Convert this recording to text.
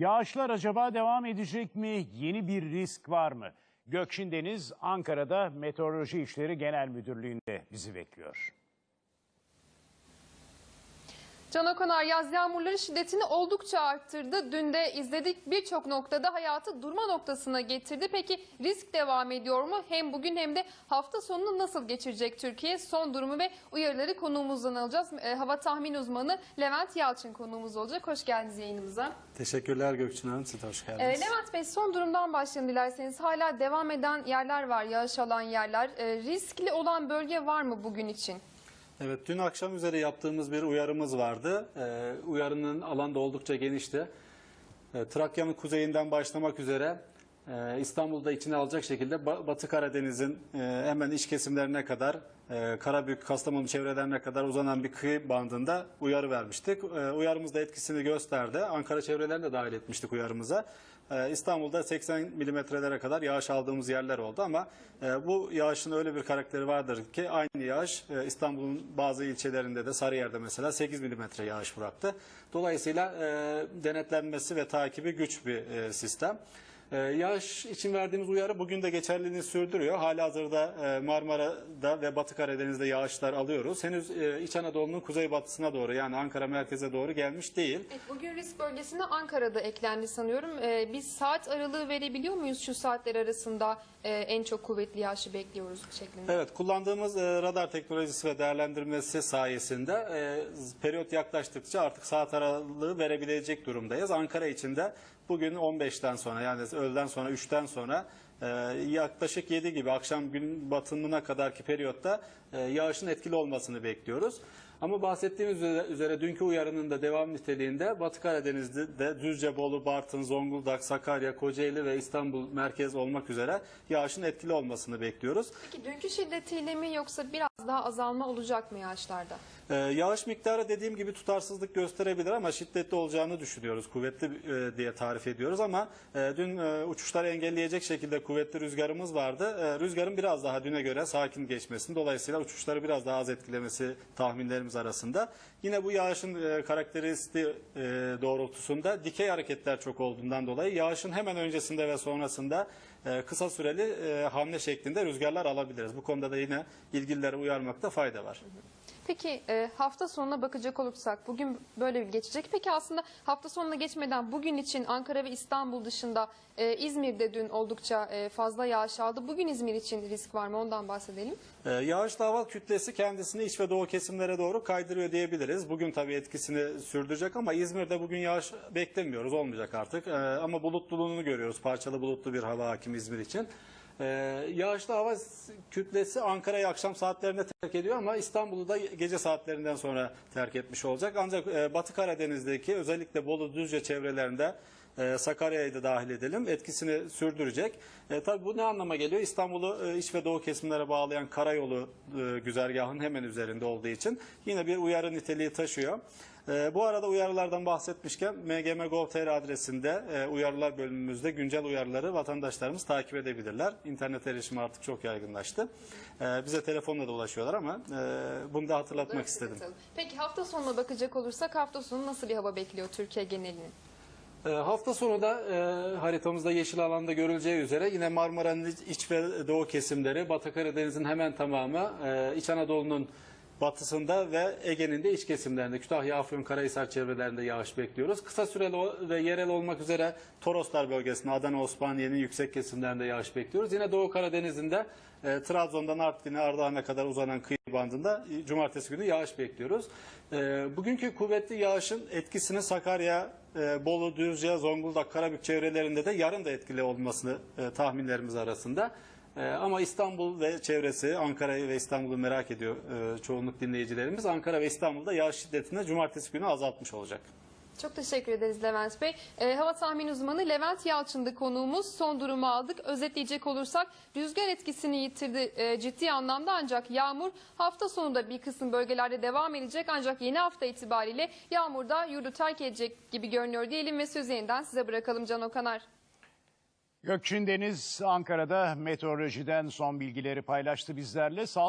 Yağışlar acaba devam edecek mi? Yeni bir risk var mı? Gökşin Deniz Ankara'da Meteoroloji İşleri Genel Müdürlüğü'nde bizi bekliyor. Can Okonar yaz yağmurları şiddetini oldukça arttırdı. Dün de izledik birçok noktada hayatı durma noktasına getirdi. Peki risk devam ediyor mu? Hem bugün hem de hafta sonunu nasıl geçirecek Türkiye? Son durumu ve uyarıları konuğumuzdan alacağız. E, hava tahmin uzmanı Levent Yalçın konuğumuz olacak. Hoş geldiniz yayınımıza. Teşekkürler Gökçin Hanım. Siz hoş E, geldiniz. Levent Bey son durumdan başlayalım dilerseniz. Hala devam eden yerler var, yağış alan yerler. E, riskli olan bölge var mı bugün için? Evet, dün akşam üzere yaptığımız bir uyarımız vardı. Ee, uyarının alanı da oldukça genişti. Ee, Trakya'nın kuzeyinden başlamak üzere e, İstanbul'da içine alacak şekilde Ba- Batı Karadeniz'in e, hemen iç kesimlerine kadar, e, Karabük, Kastamonu çevrelerine kadar uzanan bir kıyı bandında uyarı vermiştik. E, uyarımız da etkisini gösterdi. Ankara çevrelerini de dahil etmiştik uyarımıza. E, İstanbul'da 80 milimetrelere kadar yağış aldığımız yerler oldu ama e, bu yağışın öyle bir karakteri vardır ki aynı yağış e, İstanbul'un bazı ilçelerinde de Sarıyer'de mesela 8 milimetre yağış bıraktı. Dolayısıyla e, denetlenmesi ve takibi güç bir sistem. E, yağış için verdiğimiz uyarı bugün de geçerliliğini sürdürüyor. Halihazırda e, Marmara'da ve Batı Karadeniz'de yağışlar alıyoruz. Henüz e, İç Anadolu'nun kuzeybatısına doğru yani Ankara merkeze doğru gelmiş değil. Evet, bugün risk bölgesine Ankara'da eklendi sanıyorum. Ee, biz saat aralığı verebiliyor muyuz şu saatler arasında e, en çok kuvvetli yağışı bekliyoruz şeklinde? Evet kullandığımız e, radar teknolojisi ve değerlendirmesi sayesinde e, periyot yaklaştıkça artık saat aralığı verebilecek durumdayız. Ankara için de bugün 15'ten sonra yani öğleden sonra 3'ten sonra e, yaklaşık 7 gibi akşam gün batımına kadarki periyotta e, yağışın etkili olmasını bekliyoruz. Ama bahsettiğimiz üzere, üzere dünkü uyarının da devam niteliğinde Batı Karadeniz'de de Düzce, Bolu, Bartın, Zonguldak, Sakarya, Kocaeli ve İstanbul merkez olmak üzere yağışın etkili olmasını bekliyoruz. Peki dünkü şiddetiyle mi yoksa biraz daha azalma olacak mı yağışlarda? Ee, yağış miktarı dediğim gibi tutarsızlık gösterebilir ama şiddetli olacağını düşünüyoruz. Kuvvetli e, diye tarif ediyoruz ama e, dün e, uçuşları engelleyecek şekilde kuvvetli rüzgarımız vardı. E, rüzgarın biraz daha düne göre sakin geçmesini dolayısıyla uçuşları biraz daha az etkilemesi tahminlerimiz arasında. Yine bu yağışın e, karakteristiği e, doğrultusunda dikey hareketler çok olduğundan dolayı yağışın hemen öncesinde ve sonrasında e, kısa süreli e, hamle şeklinde rüzgarlar alabiliriz. Bu konuda da yine ilgililere uyarmakta fayda var. Peki e, hafta sonuna bakacak olursak bugün böyle bir geçecek. Peki aslında hafta sonuna geçmeden bugün için Ankara ve İstanbul dışında e, İzmir'de dün oldukça e, fazla yağış aldı. Bugün İzmir için risk var mı ondan bahsedelim. Ee, Yağışlı hava kütlesi kendisini iç ve doğu kesimlere doğru kaydırıyor diyebiliriz. Bugün tabii etkisini sürdürecek ama İzmir'de bugün yağış beklemiyoruz. Olmayacak artık. Ee, Ama bulutluluğunu görüyoruz. Parçalı bulutlu bir hava hakim İzmir için. Ee, Yağışlı hava kütlesi Ankara'yı akşam saatlerinde terk ediyor ama İstanbul'u da gece saatlerinden sonra terk etmiş olacak. Ancak e, Batı Karadeniz'deki özellikle Bolu Düzce çevrelerinde e, Sakarya'yı da dahil edelim. Etkisini sürdürecek. E, tabii bu ne anlama geliyor? İstanbul'u e, iç ve doğu kesimlere bağlayan karayolu e, güzergahın hemen üzerinde olduğu için yine bir uyarı niteliği taşıyor. E, bu arada uyarılardan bahsetmişken mgm.gov.tr adresinde e, uyarılar bölümümüzde güncel uyarıları vatandaşlarımız takip edebilirler. İnternet erişimi artık çok yaygınlaştı. E, bize telefonla da ulaşıyorlar ama e, bunu da hatırlatmak istedim. Peki hafta sonuna bakacak olursak hafta sonu nasıl bir hava bekliyor Türkiye genelinin? E, Hafta sonu da e, haritamızda yeşil alanda görüleceği üzere yine Marmara'nın iç ve doğu kesimleri, Batı Karadeniz'in hemen tamamı, e, İç Anadolu'nun batısında ve Ege'nin de iç kesimlerinde, Kütahya, Afyon, Karahisar çevrelerinde yağış bekliyoruz. Kısa süreli ve yerel olmak üzere Toroslar bölgesinde, Adana, Osmaniye'nin yüksek kesimlerinde yağış bekliyoruz. Yine Doğu Karadeniz'in de e, Trabzon'dan Artvin'e, Ardahan'a kadar uzanan kıyı bandında e, cumartesi günü yağış bekliyoruz. E, bugünkü kuvvetli yağışın etkisini Sakarya, e, Bolu, Düzce, Zonguldak, Karabük çevrelerinde de yarın da etkili olmasını e, tahminlerimiz arasında. E, ama İstanbul ve çevresi, Ankara'yı ve İstanbul'u merak ediyor e, çoğunluk dinleyicilerimiz. Ankara ve İstanbul'da yağış şiddetini cumartesi günü azaltmış olacak. Çok teşekkür ederiz Levent Bey. Ee, hava tahmin uzmanı Levent Yalçın'dı konuğumuz. Son durumu aldık. Özetleyecek olursak rüzgar etkisini yitirdi e, ciddi anlamda ancak yağmur hafta sonunda bir kısım bölgelerde devam edecek. Ancak yeni hafta itibariyle yağmur da yurdu terk edecek gibi görünüyor diyelim ve sözü yeniden size bırakalım Can Okanar. Gökçin Deniz Ankara'da meteorolojiden son bilgileri paylaştı bizlerle. Sağlık